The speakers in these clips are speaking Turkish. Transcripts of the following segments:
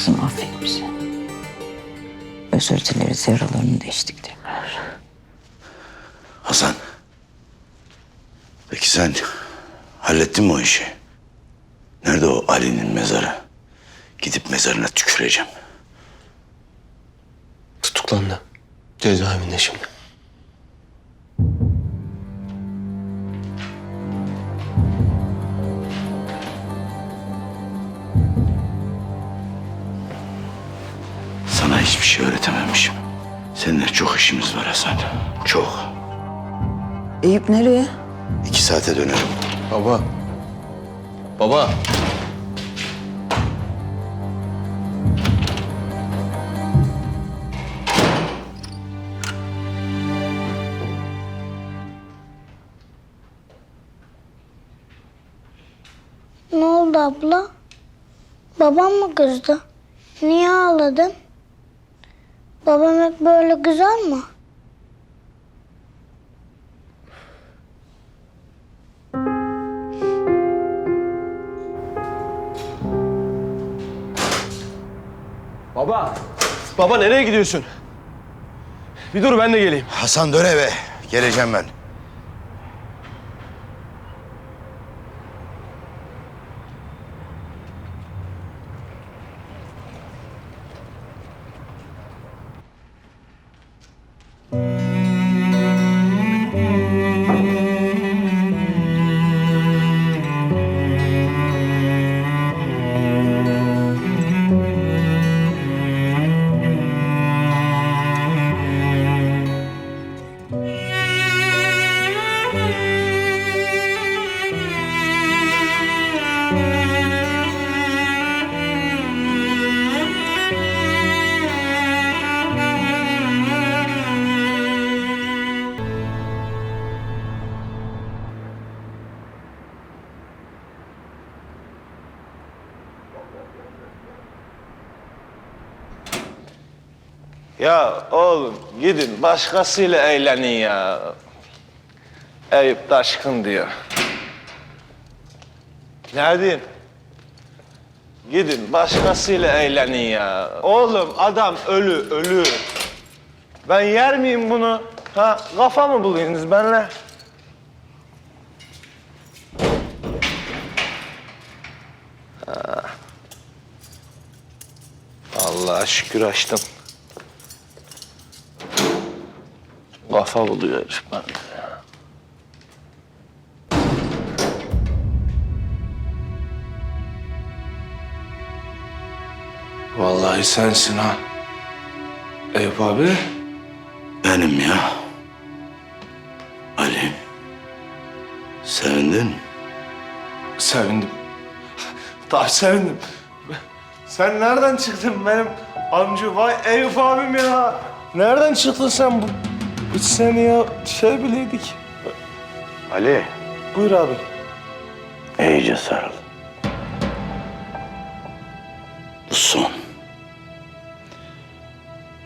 Kızım affet bizi. Özür dileriz yaralarını deştik Demir. Hasan. Peki sen hallettin mi o işi? Nerede o Ali'nin mezarı? Gidip mezarına tüküreceğim. Tutuklandı. Cezaevinde şimdi. Çok işimiz var Hasan. Çok. Eyüp nereye? İki saate dönerim. Baba. Baba. Ne oldu abla? Babam mı kızdı? Niye ağladın? Babam hep böyle kızar mı? Baba. Baba nereye gidiyorsun? Bir dur ben de geleyim. Hasan dön eve. Geleceğim ben. Ya oğlum gidin başkasıyla eğlenin ya. Eyüp Taşkın diyor. Neredeyim? Gidin başkasıyla eğlenin ya. Oğlum adam ölü ölü. Ben yer miyim bunu? Ha kafa mı buluyorsunuz benimle? Ha. Allah'a şükür açtım. Kafa buluyor herif ben. Vallahi sensin ha. Eyüp abi. Benim ya. Ali. Sevindin mi? Sevindim. Tabii sevindim. Sen nereden çıktın benim amca? Vay Eyüp abim ya. Nereden çıktın sen bu? Biz seni ya şey bileydik. Ali. Buyur abi. İyice sarıl. Bu son.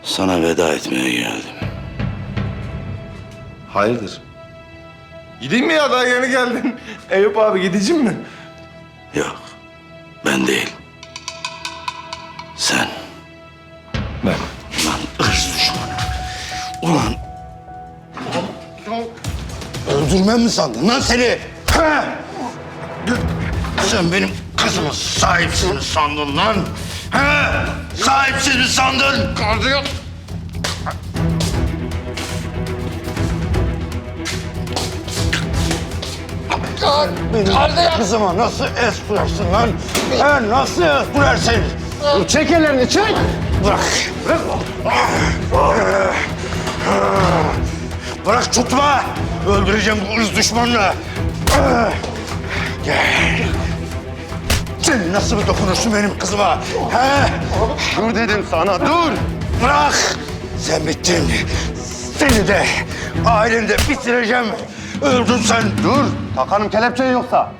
Sana veda etmeye geldim. Hayırdır? Gideyim mi ya daha yeni geldin? Eyüp abi gideceğim mi? Yok. Ben değil. Sen. Öldürmem mi sandın lan seni? Ha? Sen benim kızımı sahipsiz mi sandın lan? Ha? Sahipsiz mi sandın? Kardeşim. Benim kızıma nasıl es bıraksın lan? Ha, nasıl es bıraksın? Çek ellerini çek. Bırak. Bırak. Bırak tutma. Öldüreceğim bu ırz düşmanını. Gel. Sen nasıl bir dokunursun benim kızıma? He? Dur dedim sana dur. Bırak. Sen bittin. Seni de aileni de bitireceğim. Öldün sen. Dur. Takarım kelepçeyi yoksa.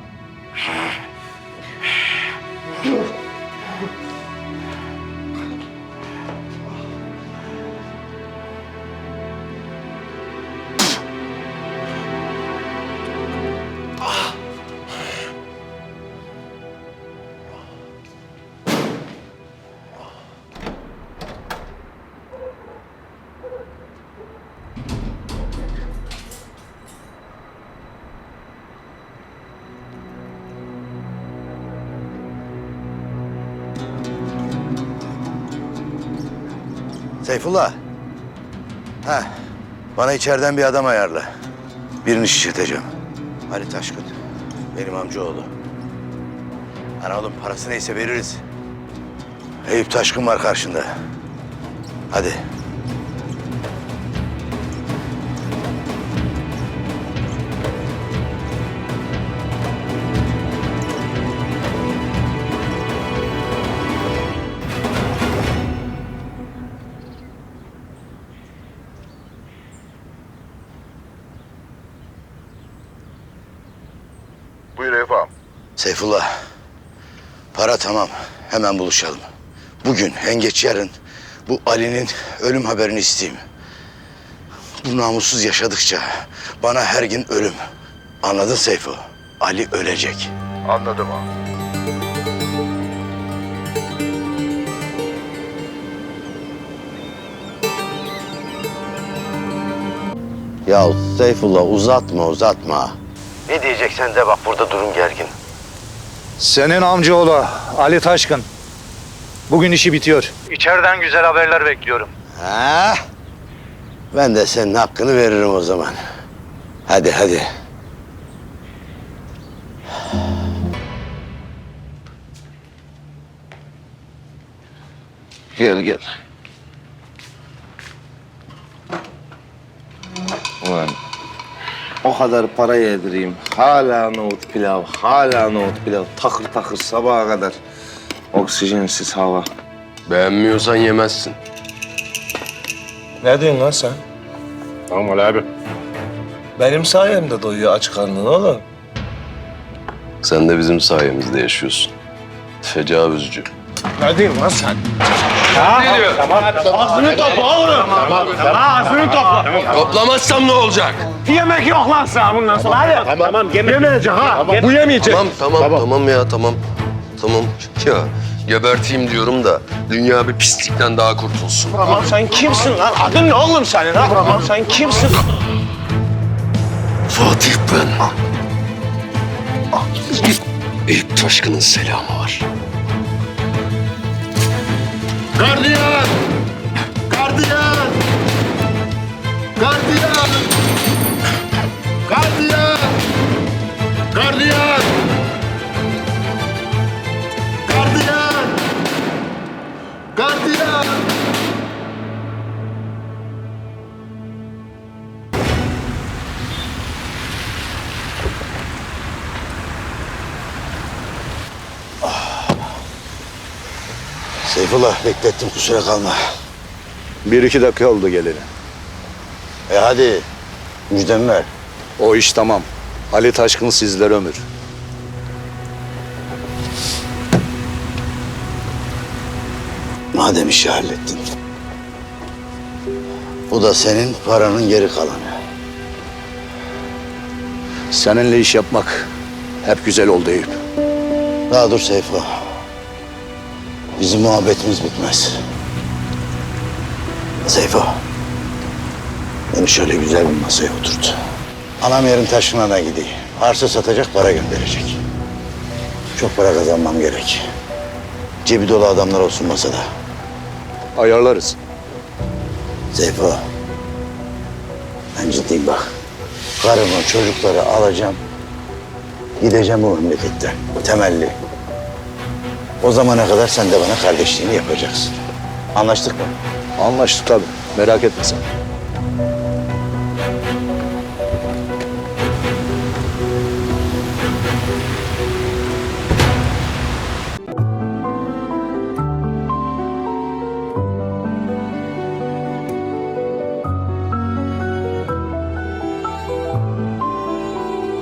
Seyfullah. Ha, bana içeriden bir adam ayarla. Birini şişirteceğim. Ali Taşkın. Benim amcaoğlu. Ana oğlum parası neyse veririz. Eyüp Taşkın var karşında. Hadi. Seyfullah. Para tamam. Hemen buluşalım. Bugün, en geç yarın bu Ali'nin ölüm haberini isteyeyim. Bu namussuz yaşadıkça bana her gün ölüm. Anladın Seyfo? Ali ölecek. Anladım ağam. Ya Seyfullah uzatma uzatma. Ne diyeceksen de bak burada durum gergin. Senin amcaoğlu Ali Taşkın. Bugün işi bitiyor. İçeriden güzel haberler bekliyorum. Ha? Ben de senin hakkını veririm o zaman. Hadi hadi. Gel gel. O kadar para yedireyim. Hala nohut pilav, hala nohut pilav. Takır takır sabaha kadar. Oksijensiz hava. Beğenmiyorsan yemezsin. Ne diyorsun lan sen? Tamam Ali abi. Benim sayemde doyuyor aç karnın oğlum. Sen de bizim sayemizde yaşıyorsun. Tecavüzcü. Ne diyorsun lan sen? Toplamazsam ne olacak? Yemek yok lan sana bundan sonra. Hadi. Tamam, tamam yemeyecek ha. Bu yemeyecek. Tamam tamam tamam, ya tamam. Tamam ya geberteyim diyorum da dünya bir pislikten daha kurtulsun. Tamam sen kimsin lan? Adın ne oğlum senin ha? Tamam sen kimsin? Fatih ben. Eyüp Taşkın'ın selamı var. Gardiyan! Gardiyan! Seyfullah beklettim kusura kalma. Bir iki dakika oldu geleli. E hadi müjdemi ver. O iş tamam. Ali Taşkın sizler ömür. Madem işi hallettin. Bu da senin paranın geri kalanı. Seninle iş yapmak hep güzel oldu Eyüp. Daha dur Seyfo. Bizim muhabbetimiz bitmez. Seyfo. Beni şöyle güzel bir masaya oturt. Anam yarın taşınana gideyim. Arsa satacak para gönderecek. Çok para kazanmam gerek. Cebi dolu adamlar olsun masada. Ayarlarız. Seyfo. Ben ciddiyim bak. Karımı, çocukları alacağım. Gideceğim bu memleketten. Temelli. O zamana kadar sen de bana kardeşliğini yapacaksın. Anlaştık mı? Anlaştık tabii. Merak etme sen.